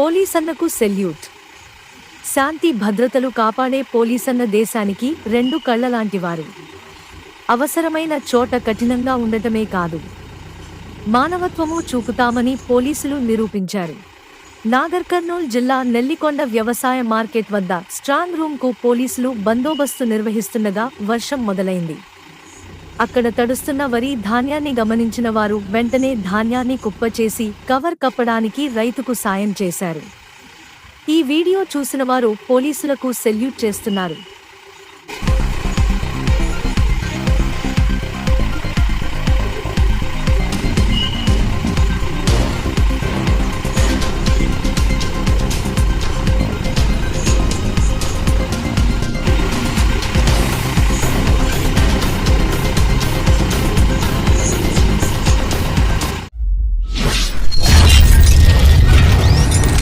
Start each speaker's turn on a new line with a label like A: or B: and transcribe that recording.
A: పోలీసన్నకు salute. శాంతి భద్రతలు కాపాడే పోలీసన్న దేశానికి రెండు కళ్ళలాంటివారు. అవసరమైన చోట కఠినంగా ఉండటమే కాదు. మానవత్వము చూపుతామని పోలీసులు నిరూపించారు. నాగర్ కర్నూల్ జిల్లా నెల్లికొండ వ్యవసాయ మార్కెట్ వద్ద స్ట్రాంగ్ రూమ్కు పోలీసులు బందోబస్తు నిర్వహిస్తుండగా వర్షం మొదలైంది. అక్కడ తడుస్తున్న వరి ధాన్యాన్ని గమనించిన వారు వెంటనే ధాన్యాన్ని కుప్పచేసి కవర్ కప్పడానికి రైతుకు సాయం చేశారు. ఈ వీడియో చూసిన వారు పోలీసులకు సెల్యూట్ చేస్తున్నారు.